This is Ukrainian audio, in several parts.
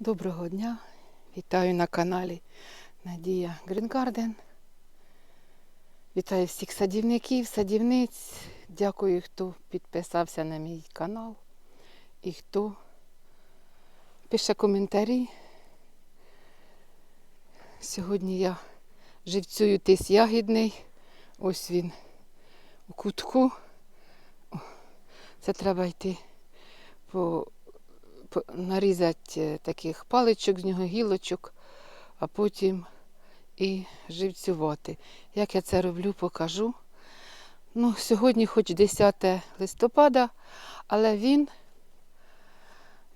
Доброго дня! Вітаю на каналі Надія Грінгарден. Вітаю всіх садівників, садівниць. Дякую, хто підписався на мій канал і хто пише коментарі. Сьогодні я живцюю тис ягідний. Ось він у кутку. Це треба йти по нарізати е, таких паличок з нього, гілочок, а потім і живцювати. Як я це роблю, покажу. Ну, сьогодні хоч 10 листопада, але він,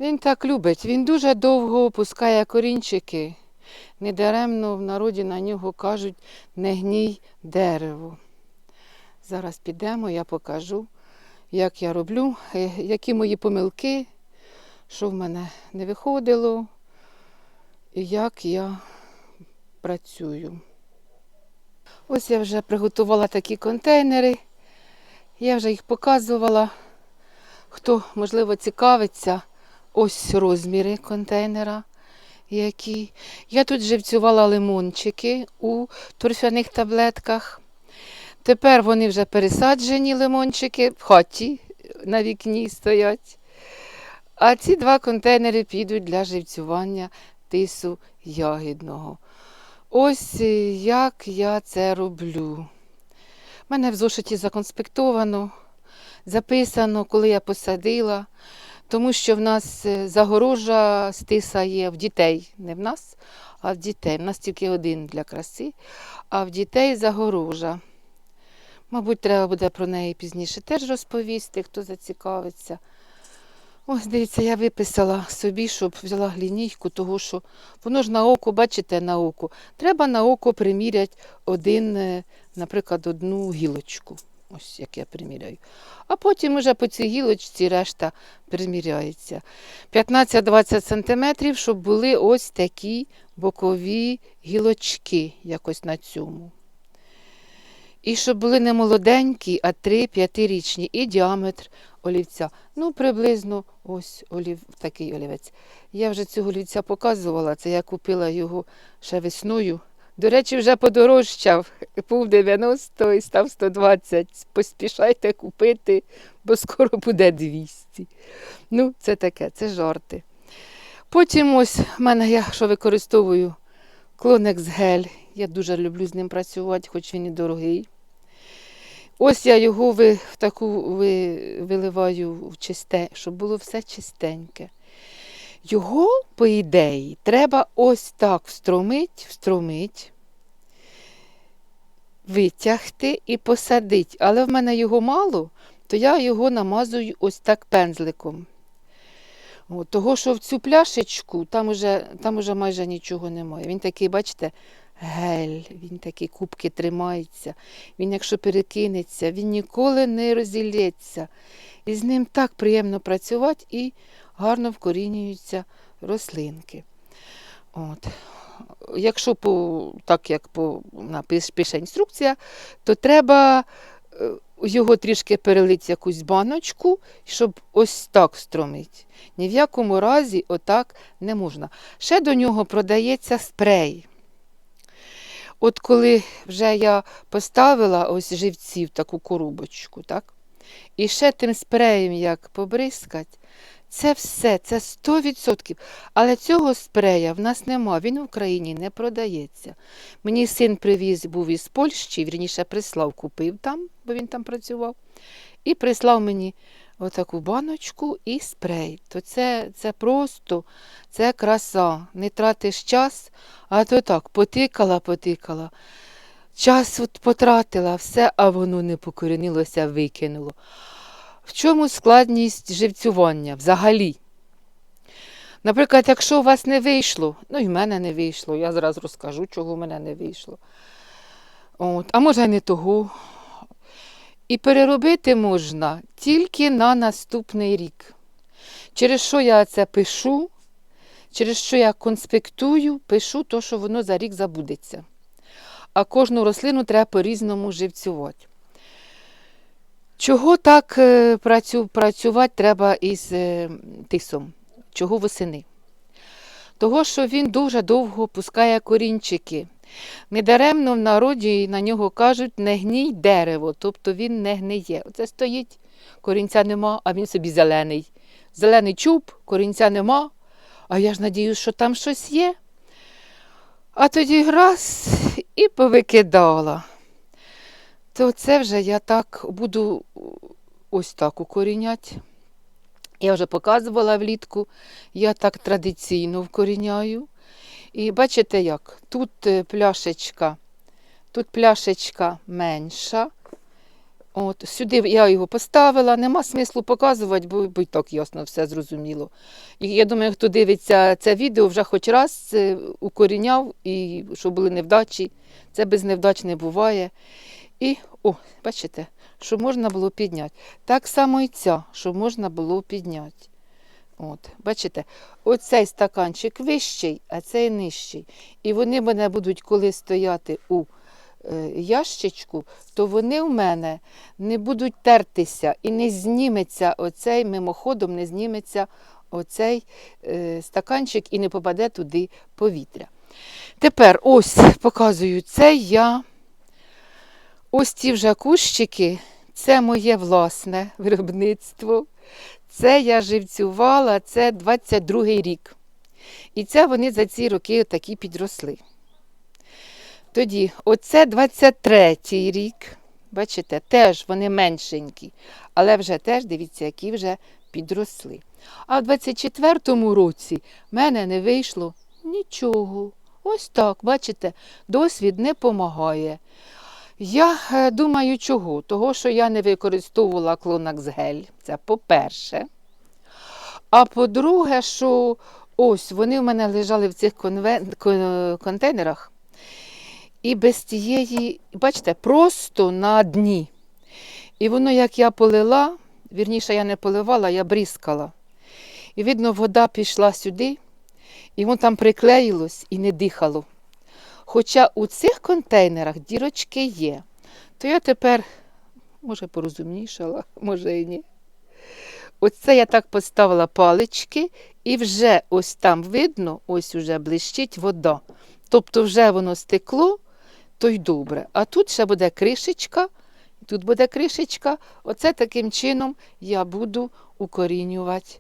він так любить. Він дуже довго опускає корінчики. Недаремно в народі на нього кажуть не гній дерево. Зараз підемо, я покажу, як я роблю, е, які мої помилки що в мене не виходило і як я працюю. Ось я вже приготувала такі контейнери. Я вже їх показувала. Хто, можливо, цікавиться, ось розміри контейнера. Які. Я тут живцювала лимончики у торфяних таблетках. Тепер вони вже пересаджені лимончики в хаті на вікні стоять. А ці два контейнери підуть для живцювання тису ягідного. Ось як я це роблю. У мене в зошиті законспектовано, записано, коли я посадила, тому що в нас е, загорожа з тиса є в дітей, не в нас, а в дітей. В нас тільки один для краси, а в дітей загорожа. Мабуть, треба буде про неї пізніше теж розповісти, хто зацікавиться. Ось, дивіться, я виписала собі, щоб взяла лінійку, того що воно ж на око, бачите, на око. Треба на око приміряти один, е, наприклад, одну гілочку. Ось як я приміряю. А потім уже по цій гілочці решта приміряється. 15-20 см, щоб були ось такі бокові гілочки, якось на цьому. І щоб були не молоденькі, а 3-5-річні. І діаметр олівця. Ну, приблизно ось олів, такий олівець. Я вже цього олівця показувала, це я купила його ще весною. До речі, вже подорожчав. Був 90 і став 120. Поспішайте купити, бо скоро буде 200. Ну, це таке, це жарти. Потім ось в мене я що використовую клонекс гель. Я дуже люблю з ним працювати, хоч він і дорогий. Ось я його ви, в таку ви, виливаю в чисте, щоб було все чистеньке. Його, по ідеї, треба ось так встромить, встромить, витягти і посадити. Але в мене його мало, то я його намазую ось так пензликом. От, того, що в цю пляшечку там уже, там уже майже нічого немає. Він такий, бачите, гель, він такий кубки тримається. Він, якщо перекинеться, він ніколи не розілється. І з ним так приємно працювати і гарно вкорінюються рослинки. От. Якщо по, так як по, пише інструкція, то треба е, його трішки перелити в якусь баночку, щоб ось так стромити. Ні в якому разі отак не можна. Ще до нього продається спрей. От коли вже я поставила ось живці в таку коробочку, так? І ще тим спреєм як побризкать, це все, це 100%. Але цього спрея в нас нема, він в Україні не продається. Мені син привіз, був із Польщі, вірніше прислав, купив там, бо він там працював, і прислав мені отаку баночку і спрей. То це, це просто, це краса. Не тратиш час, а то так, потикала, потикала. Час от потратила, все, а воно не покорінилося, викинуло. В чому складність живцювання взагалі? Наприклад, якщо у вас не вийшло, ну і в мене не вийшло, я зараз розкажу, чого в мене не вийшло. От, а може, не того. І переробити можна тільки на наступний рік. Через що я це пишу, через що я конспектую, пишу то, що воно за рік забудеться. А кожну рослину треба по-різному живцювати. Чого так е, працю, працювати треба із е, тисом? Чого восени? того що він дуже довго пускає корінчики. Недаремно в народі на нього кажуть не гній дерево, тобто він не гниє. Оце стоїть, корінця нема, а він собі зелений. Зелений чуб, корінця нема, а я ж надіюсь, що там щось є. А тоді раз і повикидала. То це вже я так буду ось так укоріняти. Я вже показувала влітку, я так традиційно вкоріняю. І бачите як? Тут е, пляшечка, тут пляшечка менша. От, сюди я його поставила, нема смислу показувати, бо, бо і так ясно все зрозуміло. І я думаю, хто дивиться це відео, вже хоч раз е, укоріняв, і щоб були невдачі. Це без невдач не буває. І, о, бачите, що можна було підняти. Так само і ця, що можна було підняти. От, бачите, оцей стаканчик вищий, а цей нижчий. І вони мене будуть, коли стояти у е, ящичку, то вони в мене не будуть тертися і не зніметься оцей мимоходом, не зніметься оцей е, стаканчик і не попаде туди повітря. Тепер ось показую це я. Ось ці вже кущики, це моє власне виробництво. Це я живцювала, це 22-й рік. І це вони за ці роки такі підросли. Тоді, оце 23-й рік, бачите, теж вони меншенькі, але вже теж, дивіться, які вже підросли. А в 24-му році в мене не вийшло нічого. Ось так, бачите, досвід не допомагає. Я е, думаю, чого? Того, що я не використовувала клонакс-гель, це по-перше. А по-друге, що ось вони в мене лежали в цих конве- кон- контейнерах. І без тієї, бачите, просто на дні. І воно, як я полила, вірніше, я не поливала, я бризкала. І видно, вода пішла сюди, і воно там приклеїлось і не дихало. Хоча у цих контейнерах дірочки є, то я тепер, може, порозумнішала, може і ні. Оце я так поставила палички, і вже ось там видно, ось уже блищить вода. Тобто вже воно стекло, то й добре. А тут ще буде кришечка, тут буде кришечка. Оце таким чином я буду укорінювати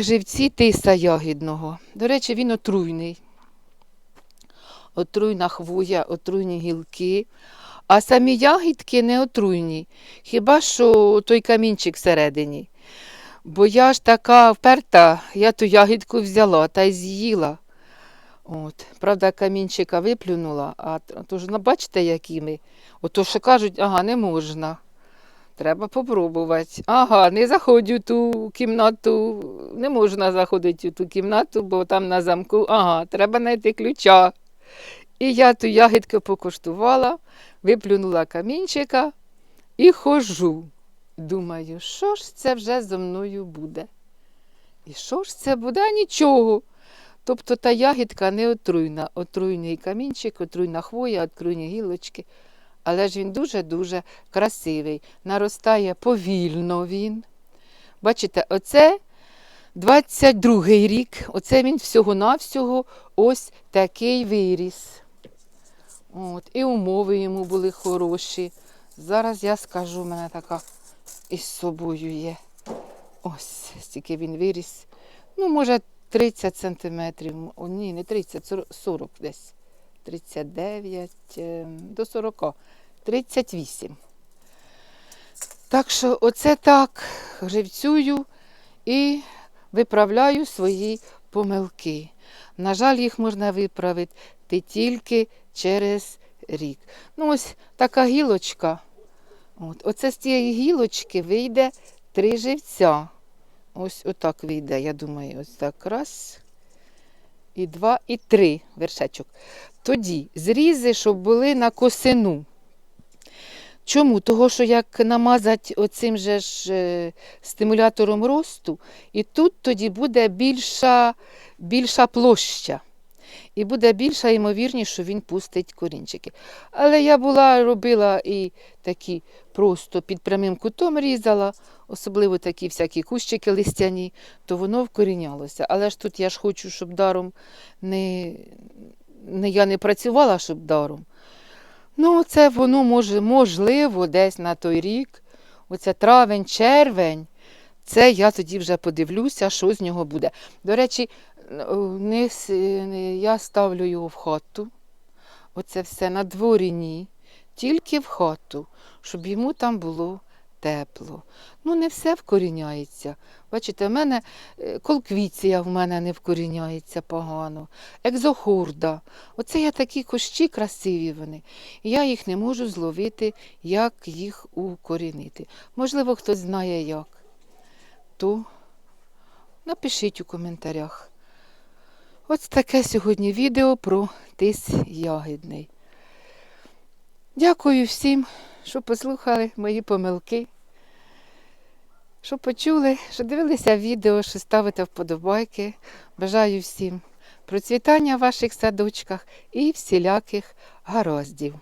живці тиса ягідного. До речі, він отруйний. Отруйна хвоя, отруйні гілки. А самі ягідки не отруйні. Хіба що той камінчик всередині. Бо я ж така вперта, я ту ягідку взяла та й з'їла. От. Правда, камінчика виплюнула, а то ж ну, бачите, які ми. Ото що кажуть, ага, не можна. Треба попробувати. Ага, не заходь у ту кімнату, не можна заходити у ту кімнату, бо там на замку, ага, треба знайти ключа. І я ту ягідку покуштувала, виплюнула камінчика і хожу. Думаю, що ж це вже зо мною буде? І що ж це буде? Нічого. Тобто та ягідка не отруйна, отруйний камінчик, отруйна хвоя, отруйні гілочки. Але ж він дуже-дуже красивий. Наростає повільно він. Бачите, оце 22-й рік, оце він всього-навсього ось такий виріс. От, і умови йому були хороші. Зараз я скажу, в мене така із собою є. Ось, стільки він виріс. Ну, може, 30 сантиметрів. О, ні, не 30, 40 40 десь. 39 е, до 40. 38. Так що оце так живцюю і виправляю свої помилки. На жаль, їх можна виправити тільки через рік. Ну, ось така гілочка. От. Оце з цієї гілочки вийде три живця. Ось отак вийде, я думаю, ось так. Раз, і два, і три вершечок. Тоді зрізи, щоб були на косину. Чому? Того, що як намазати оцим же ж е, стимулятором росту, і тут тоді буде більша, більша площа. і буде більша ймовірність, що він пустить корінчики. Але я була, робила і такі просто під прямим кутом різала, особливо такі всякі кущики листяні, то воно вкорінялося. Але ж тут я ж хочу, щоб даром не, не я не працювала, щоб даром. Ну, це воно може, можливо, десь на той рік, оце травень, червень. Це я тоді вже подивлюся, що з нього буде. До речі, я ставлю його в хату. Оце все на дворі ні, тільки в хату, щоб йому там було тепло. Ну, не все вкоріняється. Бачите, в мене е, колквіція в мене не вкоріняється погано, екзохорда. Оце є такі кущі красиві вони. Я їх не можу зловити, як їх укорінити. Можливо, хтось знає як. То напишіть у коментарях. Ось таке сьогодні відео про тис ягідний. Дякую всім, що послухали мої помилки, що почули, що дивилися відео, що ставите вподобайки. Бажаю всім процвітання в ваших садочках і всіляких гараздів.